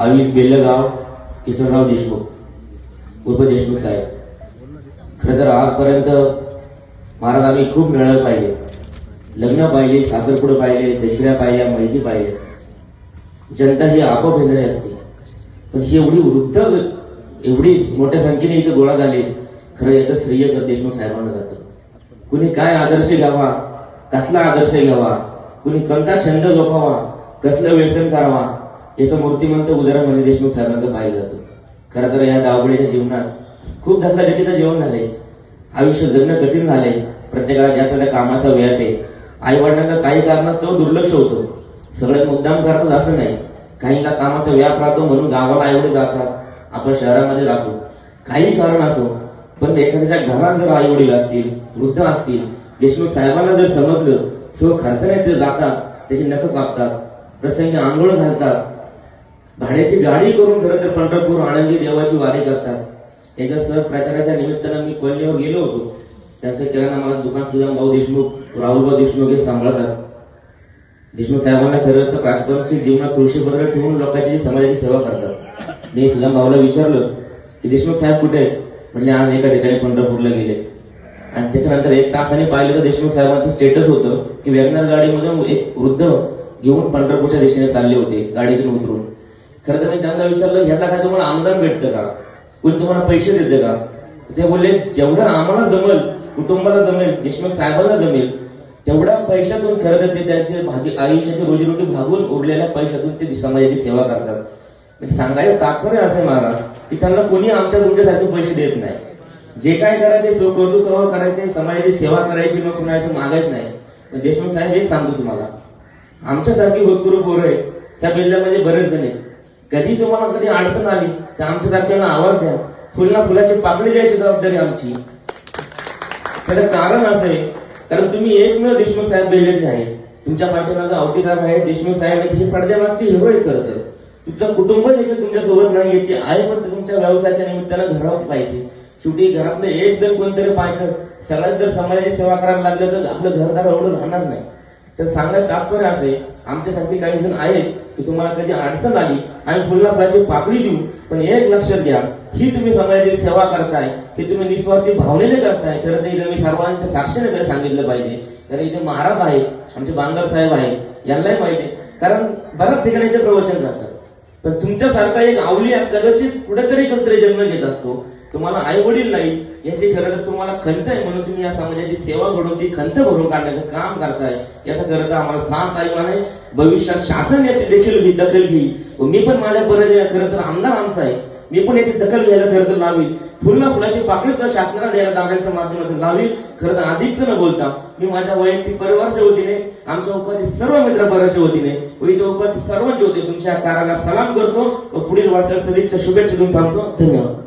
आयुष बेल्लगाव किशोरराव देशमुख उर्फ देशमुख साहेब. खरं तर आजपर्यंत महाराज आम्ही खूप मिळालं पाहिजे लग्न पाहिजे साखरपुडं पाहिले दशऱ्या पाहिल्या माहिती पाहिजे जनता ही आपोआप येणारी असते. पण ही एवढी वृद्ध एवढी मोठ्या संख्येने इथे गोळा झाले खरं याचं श्रेय तर देशमुख साहेबांना जातं. कुणी काय आदर्श घ्यावा कसला आदर्श घ्यावा कुणी कोणता छंद जोपावा कसलं व्यसन करावा याचं मूर्तिमंत उदाहरण म्हणजे देशमुख साहेबांचं पाहिलं जातं. खरं तर या धावपळीच्या जीवनात खूप धकाधकीचं जीवन झाले आयुष्य जगणं कठीण झाले प्रत्येकाला ज्या त्या कामाचा व्याप आहे आई वडिलांना काही कारणास्तव दुर्लक्ष होतो. सगळ्यात मुद्दाम करतात असं नाही. काहींना कामाचा व्याप राहतो म्हणून गावाला आईवडील जातात. आपण शहरामध्ये राहतो. काही कारण असो पण एखाद्याच्या घरात जर आईवडील असतील वृद्ध असतील देशमुख साहेबांना जर समजलं सो खर्चाने ते जातात त्याची नख कापतात प्रसंगी आंघोळ घालतात भाड्याची गाडी करून खरं तर पंढरपूर आनंदी देवाची वारी करतात. याच्या सह प्रचाराच्या निमित्तानं मी कोल्हेवर गेलो होतो. त्यांचं किराणा मला दुकान सुद्धा भाऊ देशमुख राहुलभाऊ देशमुख हे सांभाळतात. देशमुख साहेबांना खरं तर राजकारणाची जीवनात तुळशीपत्र ठेवून लोकांची समाजाची सेवा करतात. मी सुद्धा भाऊला विचारलं की देशमुख साहेब कुठे आहेत? म्हणजे आज एका ठिकाणी पंढरपूरला गेले. आणि त्याच्यानंतर एक तासाने पाहिलं तर देशमुख साहेबांचं स्टेटस होतं की वेगनार गाडीमध्ये एक वृद्ध घेऊन पंढरपूरच्या दिशेने चालले होते गाडीतून उतरून. खरं तर मी त्यांना विचारलं ह्याला काय तुम्हाला अनुदान भेटतं का? कोणी तुम्हाला पैसे देते का? ते बोलले जेवढं आम्हाला जमेल कुटुंबाला जमेल देशमुख साहेबांना जमेल तेवढ्या पैशातून खरं तर ते त्यांचे भागी आयुष्याची रोजीरोटी भागून उरलेल्या पैशातून ते समाजाची सेवा करतात. म्हणजे सांगायचं तात्पर्य असं महाराज की त्यांना कोणी आमच्या तुमच्यासाठी पैसे देत नाही. जे काय करायचे सो कौतुक करायचे समाजाची सेवा करायची मग कुणाचं मागायच नाही. देशमुख साहेब हे सांगतो तुम्हाला. आमच्यासारखी भरपूर पोरं आहे त्या बिल्डरमध्ये बरेच जण आहेत. कधी तुम्हाला कधी अडचण आली तर आमच्या आमच्यासारख्यांना आवाज द्या. फुलना फुलाची पाकळी द्यायची जबाबदारी आमची. त्याचं कारण असं आहे कारण तुम्ही एकमेव देशमुख साहेब बेलेट आहे. तुमच्या पाठीमागं अवतीदार आहे देशमुख साहेब आहे तशी पडद्यामागची हिरो आहे खरं तर. तुमचं कुटुंब देखील तुमच्यासोबत नाही येते आहे पण तुमच्या व्यवसायाच्या निमित्तानं घरावर पाहिजे शेवटी घरातलं एक जर कोणतरी पाहिजे सगळ्यात जर समाजाची सेवा करायला लागलं तर आपलं घरदार एवढं राहणार नाही. तर सांगण्यात तात्पर्य असे आमच्यासाठी काही जण आहेत की तुम्हाला कधी अडचण आली आणि पुन्हा फळाची पाकळी देऊ पण एक लक्षात घ्या ही तुम्ही समाजाची सेवा करताय ही तुम्ही निस्वार्थी भावनेने करताय खरं तर इथं मी सर्वांच्या साक्षीने तरी सांगितलं पाहिजे. कारण इथे महाराज आहे आमचे बांगर साहेब आहे यांनाही माहिती आहे. कारण बऱ्याच ठिकाणी ते प्रवचन करतात. पण तुमच्यासारखा एक आवली कदाचित कुठेतरी कुठेतरी जन्म घेत असतो. तुम्हाला आई वडील नाही याची खरं तर तुम्हाला खंत आहे म्हणून तुम्ही या समाजाची सेवा घडून ती खंत भरून काढण्याचं काम करताय. याचा खरं तर आम्हाला सांग काही आहे भविष्यात शासन याची देखील दखल घेईल. मी पण माझ्या परीने खरं तर आमदार आमचा आहे. मी पण याची दखल घ्यायला खरं तर लावी फुलना फुलाची पाकळी तर शासनाला द्यायला दादांच्या माध्यमातून लावी खरं तर अधिक न बोलता. मी माझ्या वैयक्तिक परिवारच्या वतीने आमच्या उपाधी सर्व मित्र परिवाराच्या वतीने व इथे उपाधी सर्वांच्या वतीने तुमच्या कार्याला सलाम करतो व पुढील वाटचाल सदिच्छा शुभेच्छा देऊन थांबतो. धन्यवाद.